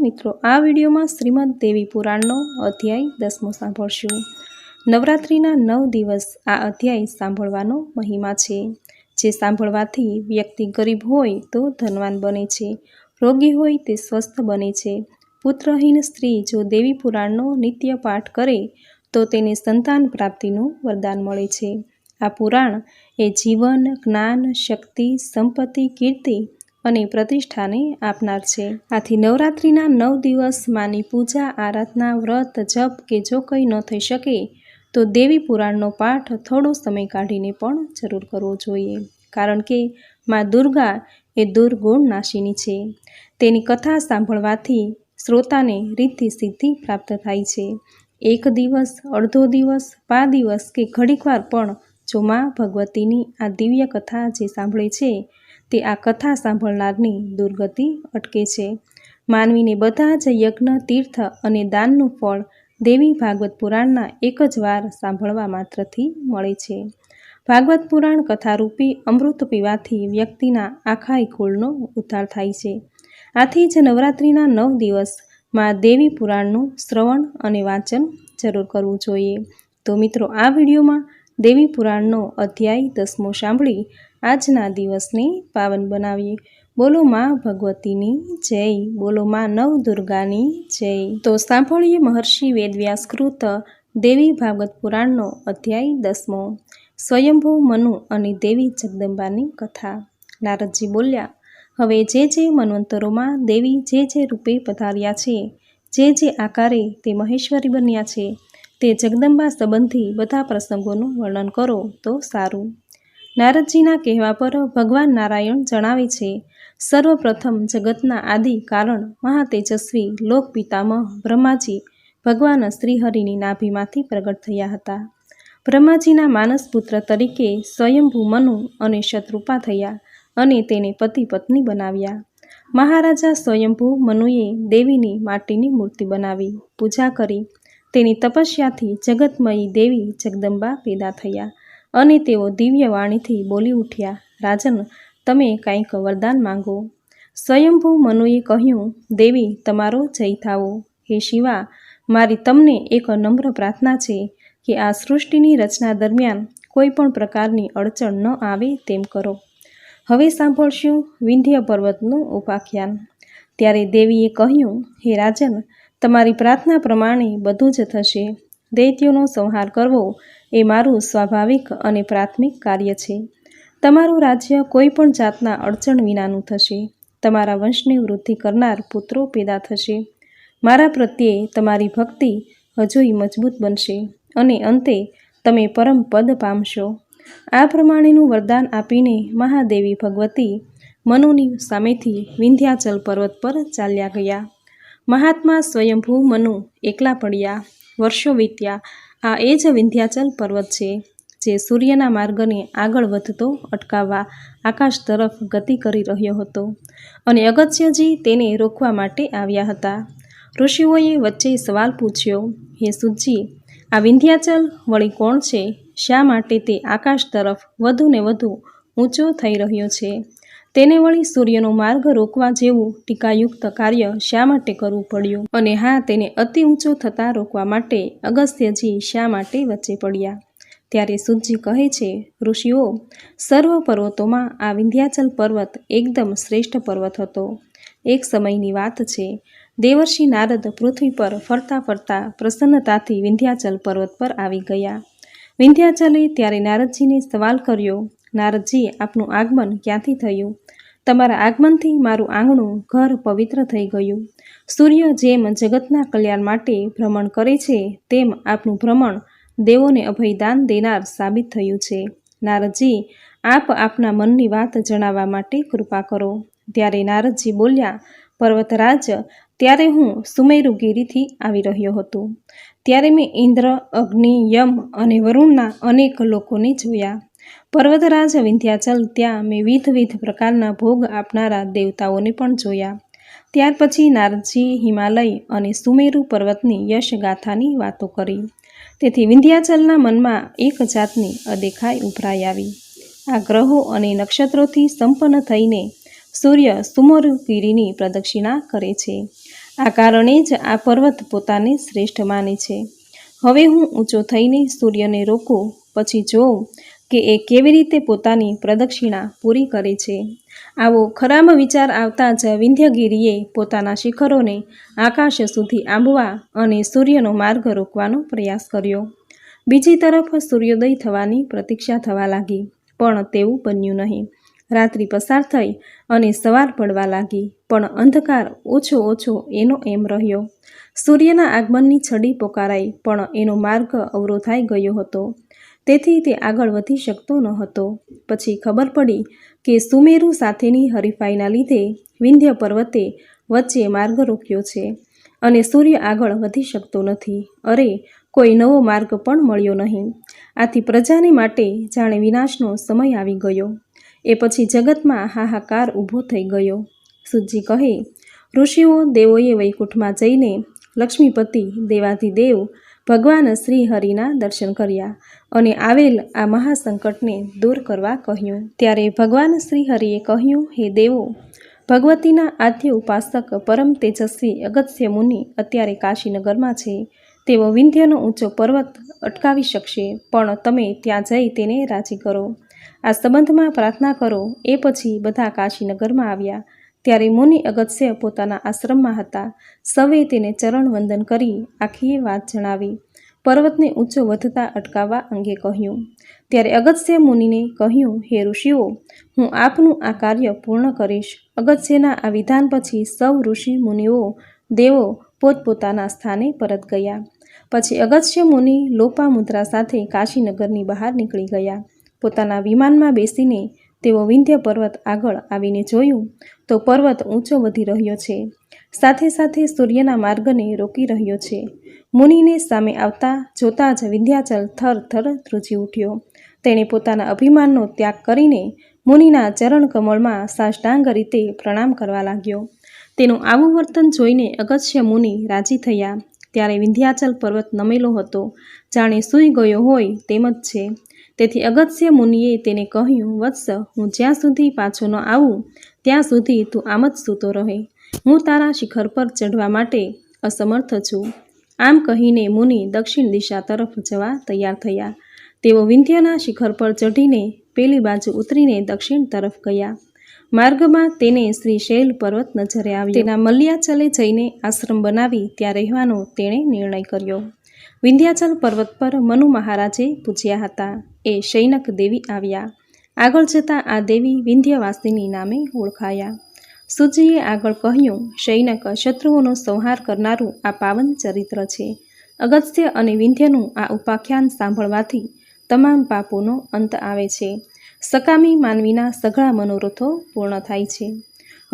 મિત્રો, આ વિડીયોમાં શ્રીમદ દેવી પુરાણનો અધ્યાય દસમો સાંભળશું. નવરાત્રિના નવ દિવસ આ અધ્યાય સાંભળવાનો મહિમા છે. જે સાંભળવાથી વ્યક્તિ ગરીબ હોય તો ધનવાન બને છે. રોગી હોય તે સ્વસ્થ બને છે. પુત્રહીન સ્ત્રી જો દેવી પુરાણનો નિત્ય પાઠ કરે, તો તેને સંતાન પ્રાપ્તિનું વરદાન મળે છે. આ પુરાણ એ જીવન, જ્ઞાન, શક્તિ, સંપત્તિ, કીર્તિ અને પ્રતિષ્ઠાને આપનાર છે. આથી નવરાત્રિના નવ દિવસ માની પૂજા, આરાધના, વ્રત, જપ કે જો કંઈ ન થઈ શકે, તો દેવી પુરાણનો પાઠ થોડો સમય કાઢીને પણ જરૂર કરવો જોઈએ. કારણ કે મા દુર્ગા એ દુર્ગુણ નાશીની છે. તેની કથા સાંભળવાથી શ્રોતાને રીતિ સિદ્ધિ પ્રાપ્ત થાય છે. એક દિવસ, અડધો દિવસ, પા દિવસ કે ઘડીકવાર પણ જો મા ભગવતીની આ દિવ્ય કથા જે સાંભળે છે તે આ કથા સાંભળનારની દુર્ગતિ અટકે છે. માનવીને બધા જ યજ્ઞ, તીર્થ અને દાનનું ફળ દેવી ભાગવત પુરાણના એક જ વાર સાંભળવા માત્રથી મળે છે. ભાગવત પુરાણ કથારૂપી અમૃત પીવાથી વ્યક્તિના આખા કુળનો ઉદ્ધાર થાય છે. આથી જ નવરાત્રિના નવ દિવસમાં દેવી પુરાણનું શ્રવણ અને વાંચન જરૂર કરવું જોઈએ. તો મિત્રો, આ વિડીયોમાં દેવી પુરાણનો અધ્યાય દસમો સાંભળી આજના દિવસને પાવન બનાવીએ. બોલો માં ભગવતીની જય, બોલો માં નવ દુર્ગાની જય. તો સાંભળીએ મહર્ષિ વેદવ્યાસકૃત દેવી ભાગવત પુરાણનો અધ્યાય દસમો. સ્વયંભૂ મનુ અને દેવી જગદંબાની કથા. નારદજી બોલ્યા, હવે જે જે મનવંતરોમાં દેવી જે જે રૂપે પધાર્યા છે, જે જે આકારે તે મહેશ્વરી બન્યા છે, તે જગદંબા સંબંધી બધા પ્રસંગોનું વર્ણન કરો તો સારું. નારદજીના કહેવા પર ભગવાન નારાયણ જણાવે છે, સર્વપ્રથમ જગતના આદિ કારણ મહાતેજસ્વી લોકપિતામહ બ્રહ્માજી ભગવાન શ્રીહરિની નાભીમાંથી પ્રગટ થયા હતા. બ્રહ્માજીના માનસપુત્ર તરીકે સ્વયંભૂ મનુ અને શત્રુપા થયા અને તેને પતિ પત્ની બનાવ્યા. મહારાજા સ્વયંભૂ મનુએ દેવીની માટીની મૂર્તિ બનાવી, પૂજા કરી. તેની તપસ્યાથી જગતમયી દેવી જગદંબા પેદા થયા. અને તેઓ દિવ્ય વાણીથી બોલી ઉઠ્યા, રાજન, તમે કંઈક વરદાન માંગો. સ્વયંભૂ મનુએ કહ્યું, દેવી, તમારો જય થાવો. હે શિવા, મારી તમને એક નમ્ર પ્રાર્થના છે કે આ સૃષ્ટિની રચના દરમિયાન કોઈ પણ પ્રકારની અડચણ ન આવે તેમ કરો. હવે સાંભળશું વિંધ્ય પર્વતનું ઉપાખ્યાન. ત્યારે દેવીએ કહ્યું, હે રાજન, તમારી પ્રાર્થના પ્રમાણે બધું જ થશે. દૈત્યોનો સંહાર કરવો એ મારું સ્વાભાવિક અને પ્રાથમિક કાર્ય છે. તમારું રાજ્ય કોઈ પણ જાતના અડચણ વિનાનું થશે. તમારા વંશની વૃદ્ધિ કરનાર પુત્રો પેદા થશે. મારા પ્રત્યે તમારી ભક્તિ હજુય મજબૂત બનશે અને અંતે તમે પરમ પદ પામશો. આ પ્રમાણેનું વરદાન આપીને મહાદેવી ભગવતી મનુની સામેથી વિંધ્યાચલ પર્વત પર ચાલ્યા ગયા. મહાત્મા સ્વયંભૂ મનુ એકલા પડ્યા, વર્ષો વીત્યા આ એ જ વિંધ્યાચલ પર્વત છે, જે સૂર્યના માર્ગને આગળ વધતો અટકાવવા આકાશ તરફ ગતિ કરી રહ્યો હતો અને અગત્યજી તેને રોકવા માટે આવ્યા હતા. ઋષિઓએ વચ્ચે સવાલ પૂછ્યો, હે સુજી આ વિંધ્યાચલ વળી કોણ છે? શા માટે તે આકાશ તરફ વધુ ને વધુ ઊંચો થઈ રહ્યો છે? તેને વળી સૂર્યનો માર્ગ રોકવા જેવું ટીકાયુક્ત કાર્ય શા માટે કરવું પડ્યું? અને હા, તેને અતિ ઊંચો થતાં રોકવા માટે અગસ્ત્યજી શા માટે વચ્ચે પડ્યા? ત્યારે સુજી કહે છે, ઋષિઓ, સર્વ પર્વતોમાં આ વિંધ્યાચલ પર્વત એકદમ શ્રેષ્ઠ પર્વત હતો. એક સમયની વાત છે, દેવર્ષિ નારદ પૃથ્વી પર ફરતા ફરતા પ્રસન્નતાથી વિંધ્યાચલ પર્વત પર આવી ગયા. વિંધ્યાચલે ત્યારે નારદજીને સવાલ કર્યો નારદજી, આપનું આગમન ક્યાંથી થયું? તમારા આગમનથી મારું આંગણું ઘર પવિત્ર થઈ ગયું. સૂર્ય જેમ જગતના કલ્યાણ માટે ભ્રમણ કરે છે, તેમ આપનું ભ્રમણ દેવોને અભયદાન દેનાર સાબિત થયું છે. નારદજી, આપ આપના મનની વાત જણાવવા માટે કૃપા કરો. ત્યારે નારદજી બોલ્યા, પર્વતરાજ, ત્યારે હું સુમેરુગીરીથી આવી રહ્યો હતો. ત્યારે મેં ઇન્દ્ર, અગ્નિ, યમ અને વરુણના અનેક લોકોને જોયા. પર્વતરાજ વિંધ્યાચલ ત્યાં મેં વિધવિધ પ્રકારના ભોગ આપનારા દેવતાઓને પણ જોયા. ત્યાર પછી નારદજી, હિમાલય અને સુમેરુ પર્વતની યશગાથાની વાતો કરી. તેથી વિંધ્યાચલના મનમાં એક જાતની અદેખાઈ ઉભરાઈ આવી. આ ગ્રહો અને નક્ષત્રોથી સંપન્ન થઈને સૂર્ય સુમરુગીરીની પ્રદક્ષિણા કરે છે. આ કારણે જ આ પર્વત પોતાને શ્રેષ્ઠ માને છે. હવે હું ઊંચો થઈને સૂર્યને રોકું, પછી જોઉં કે એ કેવી રીતે પોતાની પ્રદક્ષિણા પૂરી કરે છે? આવો ખરામાં વિચાર આવતા જ વિંધ્યગીરીએ પોતાના શિખરોને આકાશ સુધી આંબવા અને સૂર્યનો માર્ગ રોકવાનો પ્રયાસ કર્યો. બીજી તરફ સૂર્યોદય થવાની પ્રતીક્ષા થવા લાગી, પણ તેવું બન્યું નહીં. રાત્રિ પસાર થઈ અને સવાર પડવા લાગી, પણ અંધકાર ઓછો ઓછો એનો એમ રહ્યો. સૂર્યના આગમનની છડી પોકારાઈ, પણ એનો માર્ગ અવરોધાઈ ગયો હતો. તેથી તે આગળ વધી શકતો ન હતો પછી ખબર પડી કે સુમેરુ સાથેની હરીફાઈના લીધે વિંધ્ય પર્વતે વચ્ચે માર્ગ રોક્યો છે અને સૂર્ય આગળ વધી શકતો નથી. અરે, કોઈ નવો માર્ગ પણ મળ્યો નહીં. આથી પ્રજાને માટે જાણે વિનાશનો સમય આવી ગયો. એ પછી જગતમાં હાહાકાર ઊભો થઈ ગયો. સુજી કહે, ઋષિઓ દેવોએ વૈકુંઠમાં જઈને લક્ષ્મીપતિ દેવાધિદેવ ભગવાન શ્રી હરિના દર્શન કર્યા અને આવેલ આ મહાસંકટને દૂર કરવા કહ્યું. ત્યારે ભગવાન શ્રી હરિએ કહ્યું, હે દેવો, ભગવતીના આદ્ય ઉપાસક પરમ તેજસ્વી અગત્ય મુનિ અત્યારે કાશીનગરમાં છે. તેઓ વિંધ્યનો ઊંચો પર્વત અટકાવી શકશે, પણ તમે ત્યાં જઈ તેને રાજી કરો. આ સંબંધમાં પ્રાર્થના કરો. એ પછી બધા કાશીનગરમાં આવ્યા. ત્યારે મુનિ અગત્ય પોતાના આશ્રમમાં હતા. સૌએ તેને ચરણ વંદન કરી આખી વાત જણાવી. પર્વતને ઊંચો વધતા અટકાવવા અંગે કહ્યું. ત્યારે અગત્ય મુનિને કહ્યું, હે ઋષિઓ, હું આપનું આ કાર્ય પૂર્ણ કરીશ. અગત્યના આ વિધાન પછી સૌ ઋષિ મુનિઓ, દેવો પોતપોતાના સ્થાને પરત ગયા. પછી અગત્ય મુનિ લોપામુદ્રા સાથે કાશીનગરની બહાર નીકળી ગયા. પોતાના વિમાનમાં બેસીને તેઓ વિંધ્ય પર્વત આગળ આવીને જોયું તો પર્વત ઊંચો વધી રહ્યો છે. સાથે સાથે સૂર્યના માર્ગને રોકી રહ્યો છે. મુનિને સામે આવતા જોતા જ વિંધ્યાચલ થર થર ધ્રુજી ઉઠ્યો. તેણે પોતાના અભિમાનનો ત્યાગ કરીને મુનિના ચરણ કમળમાં સાષ્ટાંગ રીતે પ્રણામ કરવા લાગ્યો. તેનું આવું વર્તન જોઈને અગત્ય મુનિ રાજી થયા. ત્યારે વિંધ્યાચલ પર્વત નમેલો હતો. જાણે સૂઈ ગયો હોય તેમ જ છે. તેથી અગત્ય મુનિએ તેને કહ્યું, વત્સ, હું જ્યાં સુધી પાછો ન આવું, ત્યાં સુધી તું આમ જ સૂતો રહે. હું તારા શિખર પર ચઢવા માટે અસમર્થ છું. આમ કહીને મુનિ દક્ષિણ દિશા તરફ જવા તૈયાર થયા. તેઓ વિંધ્યાના શિખર પર ચઢીને પેલી બાજુ ઉતરીને દક્ષિણ તરફ ગયા. માર્ગમાં તેને શ્રી શૈલ પર્વત નજરે આવ્યો. તેના મલ્યાચલે જઈને આશ્રમ બનાવી ત્યાં રહેવાનો તેણે નિર્ણય કર્યો. વિંધ્યાચલ પર્વત પર મનુ મહારાજે પૂજ્યા હતા. એ શૈનક દેવી આવ્યા. આગળ જતાં આ દેવી વિંધ્યવાસિની નામે ઓળખાયા. સુજીએ આગળ કહ્યું શૈનક શત્રુઓનો સંહાર કરનારું આ પાવન ચરિત્ર છે. અગત્ય અને વિંધ્યનું આ ઉપાખ્યાન સાંભળવાથી તમામ પાપોનો અંત આવે છે. સકામી માનવીના સઘળા મનોરથો પૂર્ણ થાય છે.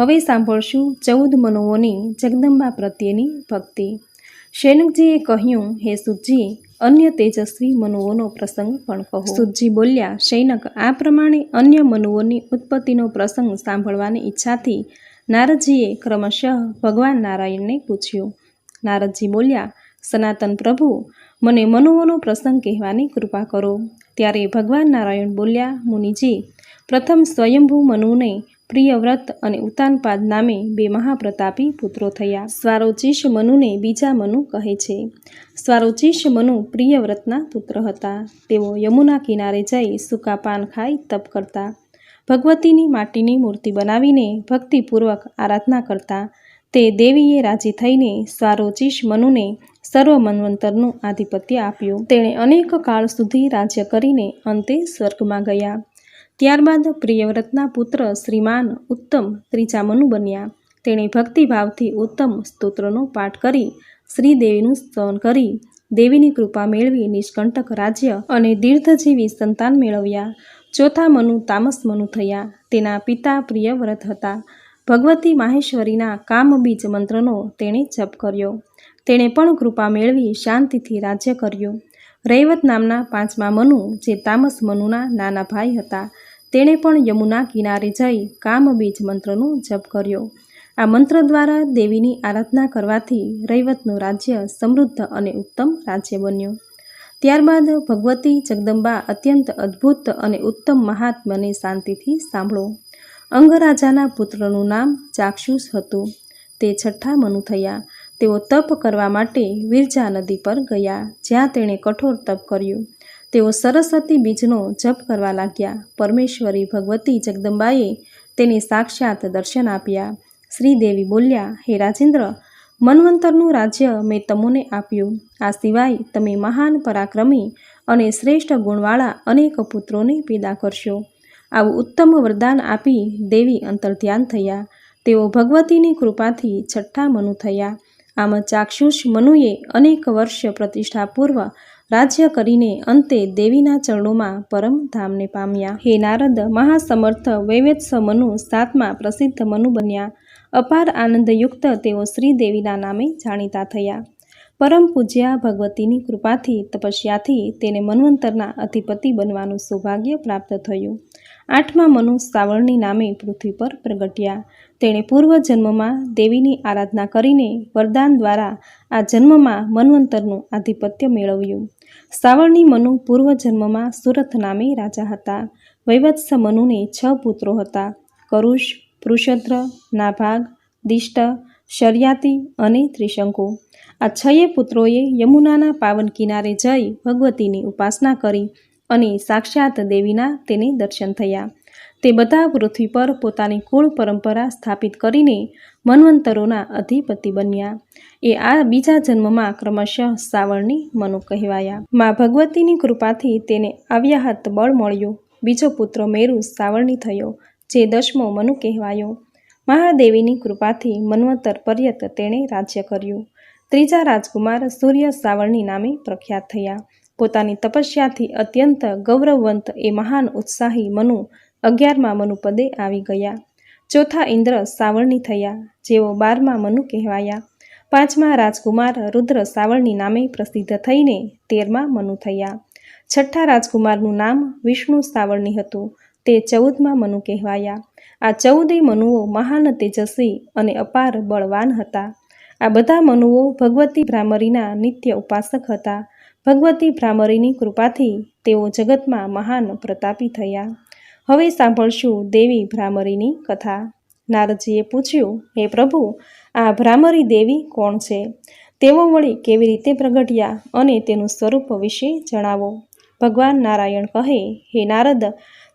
હવે સાંભળશું ચૌદ મનોઓની જગદંબા પ્રત્યેની ભક્તિ. શૈનકજીએ કહ્યું, હે સુજી, અન્ય તેજસ્વી મનુઓનો પ્રસંગ પણ કહો. સુજી બોલ્યા, શૈનક, આ પ્રમાણે અન્ય મનુઓની ઉત્પત્તિનો પ્રસંગ સાંભળવાની ઈચ્છાથી નારદજીએ ક્રમશઃ ભગવાન નારાયણને પૂછ્યું. નારદજી બોલ્યા, સનાતન પ્રભુ, મને મનુઓનો પ્રસંગ કહેવાની કૃપા કરો. ત્યારે ભગવાન નારાયણ બોલ્યા, મુનિજી, પ્રથમ સ્વયંભૂ મનુને પ્રિયવ્રત અને ઉતાનપાદ નામે બે મહાપ્રતાપી પુત્રો થયા. સ્વારોચિષ મનુને બીજા મનુ કહે છે. સ્વારોચિષ મનુ પ્રિયવ્રતના પુત્ર હતા. તેઓ યમુના કિનારે જઈ સૂકા પાન ખાઈ તપ કરતા. ભગવતીની માટીની મૂર્તિ બનાવીને ભક્તિપૂર્વક આરાધના કરતા. તે દેવીએ રાજી થઈને સ્વારોચિષ મનુને સર્વ મન્વંતરનું આધિપત્ય આપ્યું. તેણે અનેક કાળ સુધી રાજ્ય કરીને અંતે સ્વર્ગમાં ગયા. ત્યારબાદ પ્રિયવ્રતના પુત્ર શ્રીમાન ઉત્તમ ત્રીજા મનુ બન્યા. તેણે ભક્તિભાવથી ઉત્તમ સ્તોત્રનો પાઠ કરી, શ્રીદેવીનું સ્તવન કરી, દેવીની કૃપા મેળવી નિષ્કંટક રાજ્ય અને દીર્ઘજીવી સંતાન મેળવ્યા. ચોથા મનુ તામસ મનુ થયા. તેના પિતા પ્રિયવ્રત હતા. ભગવતી માહેશ્વરીના કામબીજ મંત્રનો તેણે જપ કર્યો. તેણે પણ કૃપા મેળવી શાંતિથી રાજ્ય કર્યું. રૈવત નામના પાંચમા મનુ, જે તામસ મનુના નાના ભાઈ હતા. તેણે પણ યમુના કિનારે જઈ કામબીજ મંત્રનો જપ કર્યો. આ મંત્ર દ્વારા દેવીની આરાધના કરવાથી રૈવતનું રાજ્ય સમૃદ્ધ અને ઉત્તમ રાજ્ય બન્યું. ત્યારબાદ ભગવતી જગદંબા અત્યંત અદ્ભુત અને ઉત્તમ મહાત્મને શાંતિથી સાંભળો. અંગરાજાના પુત્રનું નામ ચાક્ષુષ હતું. તે છઠ્ઠા મનુ થયા. તેઓ તપ કરવા માટે વિરજા નદી પર ગયા, જ્યાં તેણે કઠોર તપ કર્યું. તેઓ સરસ્વતી બીજનો જપ કરવા લાગ્યા. પરમેશ્વરી ભગવતી જગદંબાએ તેને સાક્ષાત દર્શન આપ્યા. શ્રીદેવી બોલ્યા, હે રાજેન્દ્ર, મન્વંતરનું રાજ્ય મેં તમોને આપ્યું. આ સિવાય તમે મહાન પરાક્રમી અને શ્રેષ્ઠ ગુણવાળા અનેક પુત્રોને પેદા કરશો. આવું ઉત્તમ વરદાન આપી દેવી અંતર્ધ્યાન થયા. તેઓ ભગવતીની કૃપાથી છઠ્ઠા મનુ થયા. આમ ચાક્ષુષ મનુએ અનેક વર્ષ પ્રતિષ્ઠાપૂર્વ રાજ્ય કરીને અંતે દેવીના ચરણોમાં પરમ ધામને પામ્યા. હે નારદ, મહાસમર્થ વૈવેત્સ મનુ, સાતમા પ્રસિદ્ધ મનુ બન્યા. અપાર આનંદયુક્ત તેઓ શ્રીદેવીના નામે જાણીતા થયા. પરમ પૂજ્યા ભગવતીની કૃપાથી તપસ્યાથી તેને મન્વંતરના અધિપતિ બનવાનું સૌભાગ્ય પ્રાપ્ત થયું. આઠમા મનુ સાવળની નામે પૃથ્વી પર પ્રગટ્યા. તેણે પૂર્વજન્મમાં દેવીની આરાધના કરીને વરદાન દ્વારા આ જન્મમાં મન્વંતરનું આધિપત્ય મેળવ્યું. સાવળની મનુ પૂર્વ જન્મમાં સુરથ નામે રાજા હતા. વૈવત્સ મનુને છ પુત્રો હતા. કરુષ પૃષદ્ર નાભાગ, દિષ્ટ, શર્યાતિ અને ત્રિશંકુ. આ છયે પુત્રોએ યમુનાના પાવન કિનારે જઈ ભગવતીની ઉપાસના કરી. અને સાક્ષાત દેવીના તેને દર્શન થયા. તે બધા પૃથ્વી પર પોતાની કુળ પરંપરા સ્થાપિત કરીને મન્વંતરોના અધિપતિ બન્યા. એ આ બીજા જન્મમાં ક્રમશઃ સાવરણી મનુ કહેવાયા. મા ભગવતીની કૃપાથી તેને આવ્યાહત બળ મળ્યું. બીજો પુત્ર મેરુ સાવરણી થયો, જે દશમો મનુ કહેવાયો. મહાદેવીની કૃપાથી મન્વંતર પર્યત તેણે રાજ્ય કર્યું. ત્રીજા રાજકુમાર સૂર્ય સાવરણી નામે પ્રખ્યાત થયા. પોતાની તપસ્યાથી અત્યંત ગૌરવવંત એ મહાન ઉત્સાહી મનુ અગિયારમાં મનુ પદે આવી ગયા. ચોથા ઇન્દ્ર સાવરણી થયા, જેઓ બારમા મનુ કહેવાયા. પાંચમા રાજકુમાર રુદ્ર સાવરણી નામે પ્રસિદ્ધ થઈને તેરમા મનુ થયા. છઠ્ઠા રાજકુમારનું નામ વિષ્ણુ સાવરણી હતું, તે ચૌદમાં મનુ કહેવાયા. આ ચૌદેય મનુઓ મહાન તેજસ્વી અને અપાર બળવાન હતા. આ બધા મનુઓ ભગવતી ભ્રામરીના નિત્ય ઉપાસક હતા. ભગવતી ભ્રામરીની કૃપાથી તેઓ જગતમાં મહાન પ્રતાપી થયા. હવે સાંભળશું દેવી ભ્રામરીની કથા. નારદજીએ પૂછ્યું, હે પ્રભુ, આ ભ્રામરી દેવી કોણ છે? તેઓ વળી કેવી રીતે પ્રગટ્યા અને તેનું સ્વરૂપ વિશે જણાવો. ભગવાન નારાયણ કહે, હે નારદ,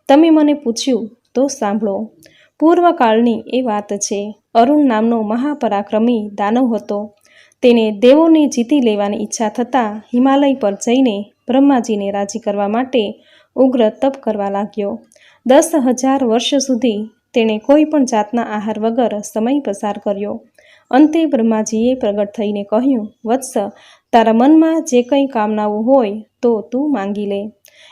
તમે મને પૂછ્યું તો સાંભળો. પૂર્વકાળની એ વાત છે. અરુણ નામનો મહાપરાક્રમી દાનવ હતો. તેને દેવોને જીતી લેવાની ઈચ્છા થતાં હિમાલય પર જઈને બ્રહ્માજીને રાજી કરવા માટે ઉગ્ર તપ કરવા લાગ્યો. દસ હજાર વર્ષ સુધી તેણે કોઈ પણ જાતના આહાર વગર સમય પસાર કર્યો. અંતે બ્રહ્માજીએ પ્રગટ થઈને કહ્યું, વત્સ, તારા મનમાં જે કંઈ કામનાઓ હોય તો તું માંગી લે.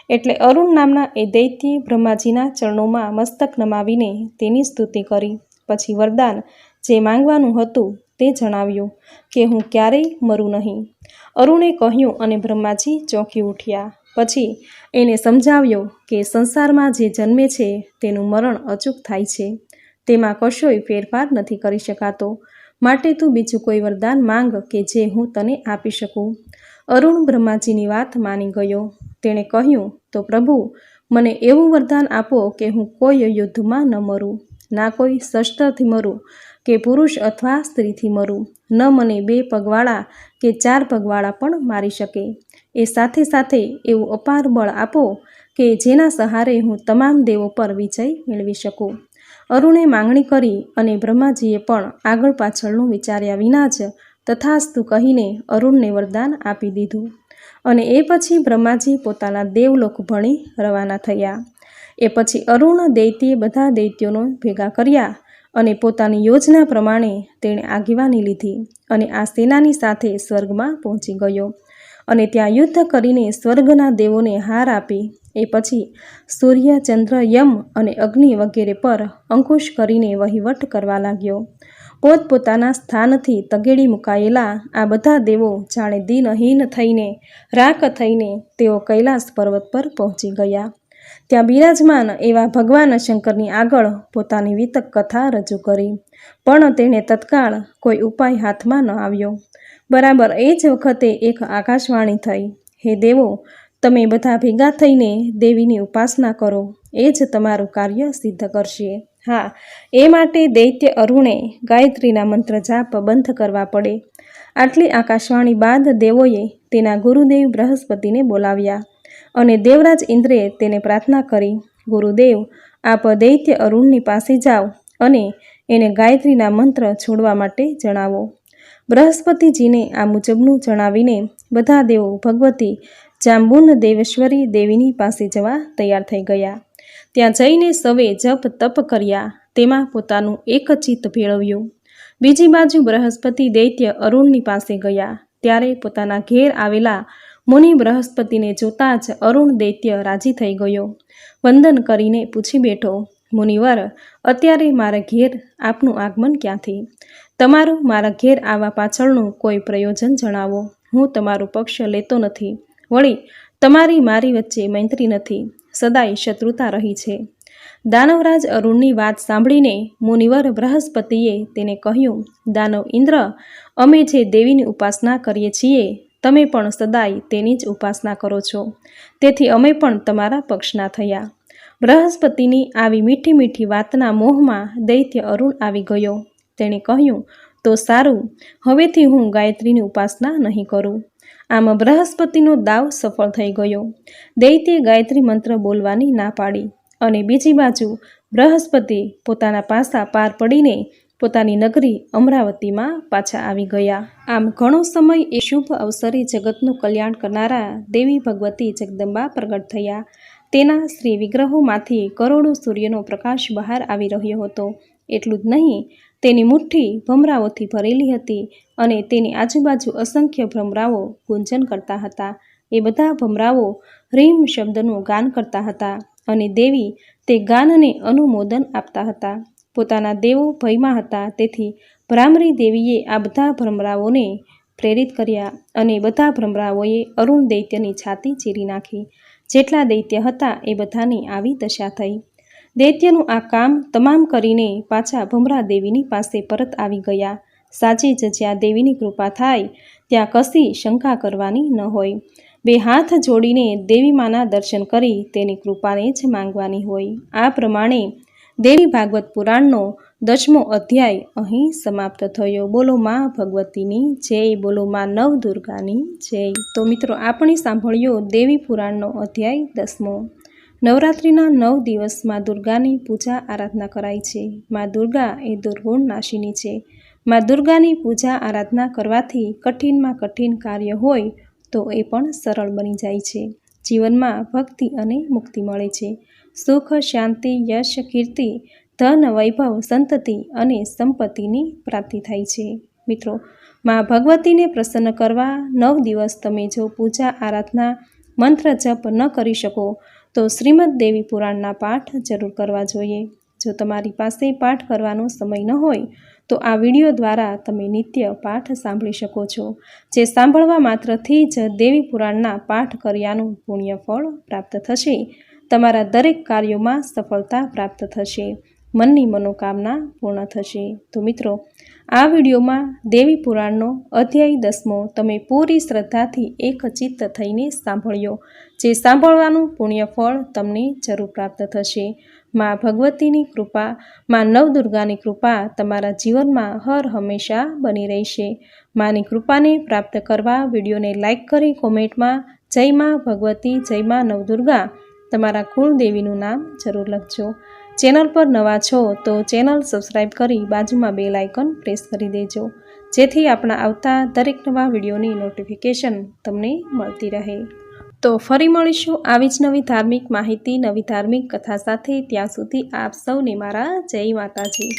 એટલે અરુણ નામના એ દૈત્યે બ્રહ્માજીના ચરણોમાં મસ્તક નમાવીને તેની સ્તુતિ કરી. પછી વરદાન જે માંગવાનું હતું તે જણાવ્યું કે હું ક્યારેય મરું નહીં. અરુણે કહ્યું અને બ્રહ્માજી ચોંકી ઉઠ્યા. પછી એને સમજાવ્યો કે સંસારમાં જે જન્મે છે તેનું મરણ અચૂક થાય છે. તેમાં કશોય ફેરફાર નથી કરી શકાતો. માટે તું બીજું કોઈ વરદાન માંગ કે જે હું તને આપી શકું? અરુણ બ્રહ્માજીની વાત માની ગયો. તેણે કહ્યું, તો પ્રભુ, મને એવું વરદાન આપો કે હું કોઈ યુદ્ધમાં ન મરું. ના કોઈ શસ્ત્રથી મરું કે પુરુષ અથવા સ્ત્રીથી મરું. ન મને બે પગવાળા કે ચાર પગવાળા પણ મારી શકે. એ સાથે સાથે એવું અપાર બળ આપો કે જેના સહારે હું તમામ દેવો પર વિજય મેળવી શકું. અરુણે માંગણી કરી અને બ્રહ્માજીએ પણ આગળ પાછળનું વિચાર્યા વિના જ તથાસ્તુ કહીને અરુણને વરદાન આપી દીધું. અને એ પછી બ્રહ્માજી પોતાના દેવલોક ભણી રવાના થયા. એ પછી અરુણ દૈત્યે બધા દૈત્યોનો ભેગા કર્યા અને પોતાની યોજના પ્રમાણે તેણે આગેવાની લીધી અને આ સેનાની સાથે સ્વર્ગમાં પહોંચી ગયો. અને ત્યાં યુદ્ધ કરીને સ્વર્ગના દેવોને હાર આપી, એ પછી સૂર્ય ચંદ્ર યમ અને અગ્નિ વગેરે પર અંકુશ કરીને વહીવટ કરવા લાગ્યો. પોતપોતાના સ્થાનથી તગેડી મુકાયેલા આ બધા દેવો જાણે દિનહીન થઈને, રાખ થઈને તેઓ કૈલાસ પર્વત પર પહોંચી ગયા. ત્યાં બિરાજમાન એવા ભગવાન શંકરની આગળ પોતાની વિતક કથા રજૂ કરી. પણ તેણે તત્કાળ કોઈ ઉપાય હાથમાં ન આવ્યો. બરાબર એ જ વખતે એક આકાશવાણી થઈ. હે દેવો, તમે બધા ભેગા થઈને દેવીની ઉપાસના કરો. એ જ તમારું કાર્ય સિદ્ધ કરશે. હા, એ માટે દૈત્ય અરુણે ગાયત્રીના મંત્ર જાપ બંધ કરવા પડે. આટલી આકાશવાણી બાદ દેવોએ તેના ગુરુદેવ બૃહસ્પતિને બોલાવ્યા. અને દેવરાજ ઇન્દ્રે તેને પ્રાર્થના કરી, ગુરુદેવ, આપ દૈત્ય અરુણની પાસે જાઓ અને એને ગાયત્રીના મંત્ર છોડવા માટે જણાવો. બૃહસ્પતિજીને આ મુજબનું જણાવીને બધા દેવો ભગવતી જાંબુન દેવેશ્વરી દેવીની પાસે જવા તૈયાર થઈ ગયા. ત્યાં જઈને સવે જપ તપ કર્યા, તેમાં પોતાનું એક ચિત્ત ભેળવ્યું. બીજી બાજુ બૃહસ્પતિ દૈત્ય અરુણની પાસે ગયા, ત્યારે પોતાના ઘેર આવેલા મુનિ બૃહસ્પતિને જોતાં જ અરુણ દૈત્ય રાજી થઈ ગયો. વંદન કરીને પૂછી બેઠો, મુનિવર, અત્યારે મારા ઘેર આપનું આગમન ક્યાંથી? તમારું મારા ઘેર આવવા પાછળનું કોઈ પ્રયોજન જણાવો. હું તમારું પક્ષ લેતો નથી. વળી, તમારી મારી વચ્ચે મૈત્રી નથી. સદાય શત્રુતા રહી છે. દાનવરાજ અરુણની વાત સાંભળીને મુનિવર બૃહસ્પતિએ તેને કહ્યું, દાનવ ઇન્દ્ર, અમે જે દેવીની ઉપાસના કરીએ છીએ તમે પણ સદાય તેની જ ઉપાસના કરો છો. તેથી અમે પણ તમારા પક્ષના થયા. બૃહસ્પતિની આવી મીઠી મીઠી વાતના મોહમાં દૈત્ય અરુણ આવી ગયો. તેણે કહ્યું, તો સારું, હવેથી હું ગાયત્રીની ઉપાસના નહીં કરું. આમ બૃહસ્પતિનો દાવ સફળ થઈ ગયો. દૈત્યે ગાયત્રી મંત્ર બોલવાની ના પાડી અને બીજી બાજુ બૃહસ્પતિ પોતાના પાસા પાર પડીને પોતાની નગરી અમરાવતીમાં પાછા આવી ગયા. આમ ઘણો સમય એ શુભ અવસરે જગતનું કલ્યાણ કરનારા દેવી ભગવતી જગદંબા પ્રગટ થયા. તેના શ્રી વિગ્રહોમાંથી કરોડો સૂર્યનો પ્રકાશ બહાર આવી રહ્યો હતો. એટલું જ નહીં, તેની મુઠ્ઠી ભમરાઓથી ભરેલી હતી અને તેની આજુબાજુ અસંખ્ય ભમરાઓ ગુંજન કરતા હતા. એ બધા ભમરાઓ રીમ શબ્દનું ગાન કરતા હતા અને દેવી તે ગાનને અનુમોદન આપતા હતા. પોતાના દેવો ભયમાં હતા. તેથી ભ્રામરી દેવીએ આ બધા ભ્રમરાઓને પ્રેરિત કર્યા અને બધા ભ્રમરાઓએ અરુણ દૈત્યની છાતી ચીરી નાખી. જેટલા દૈત્ય હતા એ બધાની આવી દશા થઈ. દૈત્યનું આ કામ તમામ કરીને પાછા ભમરા દેવીની પાસે પરત આવી ગયા. સાચી જ જ્યાં દેવીની કૃપા થાય, ત્યાં કશી શંકા કરવાની ન હોય. બે હાથ જોડીને દેવી માના દર્શન કરી તેની કૃપાને જ માંગવાની હોય. આ પ્રમાણે દેવી ભાગવત પુરાણનો દસમો અધ્યાય અહીં સમાપ્ત થયો. બોલો માં ભગવતીની જય, બોલો માં નવ દુર્ગાની જય. તો મિત્રો, આપણે સાંભળ્યો દેવી પુરાણનો અધ્યાય દસમો. નવરાત્રિના નવ દિવસમાં દુર્ગાની પૂજા આરાધના કરાય છે. માં દુર્ગા એ દુર્ગુણ નાશીની છે. માં દુર્ગાની પૂજા આરાધના કરવાથી કઠિનમાં કઠિન કાર્ય હોય તો એ પણ સરળ બની જાય છે. જીવનમાં ભક્તિ અને મુક્તિ મળે છે. સુખ, શાંતિ, યશ, કીર્તિ, ધન, વૈભવ, સંતતિ અને સંપત્તિની પ્રાપ્તિ થાય છે. મિત્રો, માં ભગવતીને પ્રસન્ન કરવા નવ દિવસ તમે જો પૂજા, આરાધના, મંત્ર જપ ન કરી શકો, તો શ્રીમદ દેવી પુરાણના પાઠ જરૂર કરવા જોઈએ. જો તમારી પાસે પાઠ કરવાનો સમય ન હોય, તો આ વીડિયો દ્વારા તમે નિત્ય પાઠ સાંભળી શકો છો, જે સાંભળવા માત્રથી જ દેવી પુરાણના પાઠ કર્યાનું પુણ્ય ફળ પ્રાપ્ત થશે. તમારા દરેક કાર્યોમાં સફળતા પ્રાપ્ત થશે. મનની મનોકામના પૂર્ણ થશે. તો મિત્રો, આ વિડીયોમાં દેવી પુરાણનો અધ્યાય દસમો તમે પૂરી શ્રદ્ધાથી એક ચિત્ત થઈને સાંભળ્યો, જે સાંભળવાનું પુણ્યફળ તમને જરૂર પ્રાપ્ત થશે. માં ભગવતીની કૃપા, માં નવદુર્ગાની કૃપા તમારા જીવનમાં હર હંમેશા બની રહેશે. માની કૃપાને પ્રાપ્ત કરવા વિડીયોને લાઇક કરી કોમેન્ટમાં જય માં ભગવતી, જય માં નવદુર્ગા. તમારા કુળદેવીનું નામ જરૂર લખજો. ચેનલ પર નવા છો તો ચેનલ સબસ્ક્રાઈબ કરી બાજુમાં બે લાઇકન પ્રેસ કરી દેજો. જેથી આપણા આવતા દરેક નવા વિડીયોની નોટિફિકેશન તમને મળતી રહે. તો ફરી મળીશું આવી જ નવી ધાર્મિક માહિતી, નવી ધાર્મિક કથા સાથે ત્યાં સુધી આપ સૌને મારા જય માતાજી.